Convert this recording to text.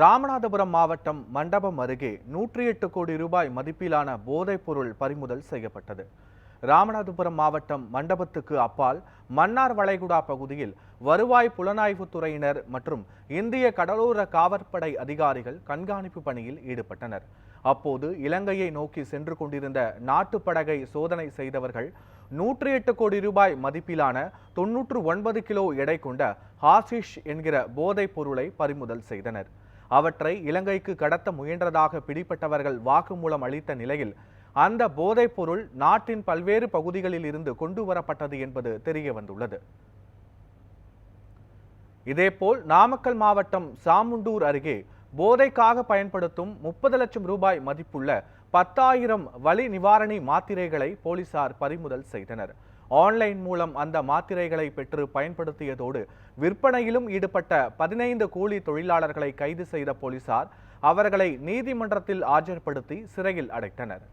ராமநாதபுரம் மாவட்டம் மண்டபம் அருகே நூற்றி எட்டு கோடி ரூபாய் மதிப்பிலான போதைப்பொருள் பறிமுதல் செய்யப்பட்டது. ராமநாதபுரம் மாவட்டம் மண்டபத்துக்கு அப்பால் மன்னார் வளைகுடா பகுதியில் வருவாய் புலனாய்வுத் துறையினர் மற்றும் இந்திய கடலோர காவற்படை அதிகாரிகள் கண்காணிப்பு பணியில் ஈடுபட்டனர். அப்போது இலங்கையை நோக்கி சென்று கொண்டிருந்த நாட்டுப் படகை சோதனை செய்தவர்கள் நூற்றி எட்டு கோடி ரூபாய் மதிப்பிலான தொன்னூற்று ஒன்பது கிலோ எடை கொண்ட ஹாசிஷ் என்கிற போதைப் பொருளை பறிமுதல் செய்தனர். அவற்றை இலங்கைக்கு கடத்த முயன்றதாக பிடிப்பட்டவர்கள் வாக்குமூலம் அளித்த நிலையில் அந்த போதைப் பொருள் நாட்டின் பல்வேறு பகுதிகளில் இருந்து கொண்டு வரப்பட்டது என்பது தெரிய வந்துள்ளது. இதேபோல் நாமக்கல் மாவட்டம் சாமுண்டூர் அருகே போதைக்காக பயன்படுத்தும் முப்பது லட்சம் ரூபாய் மதிப்புள்ள பத்தாயிரம் வலி நிவாரணி மாத்திரைகளை போலீசார் பறிமுதல் செய்தனர். ஆன்லைன் மூலம் அந்த மாத்திரைகளை பெற்று பயன்படுத்தியதோடு விற்பனையிலும் ஈடுபட்ட பதினைந்து கூலி தொழிலாளர்களை கைது செய்த போலீசார் அவர்களை நீதிமன்றத்தில் ஆஜர்படுத்தி சிறையில் அடைத்தனர்.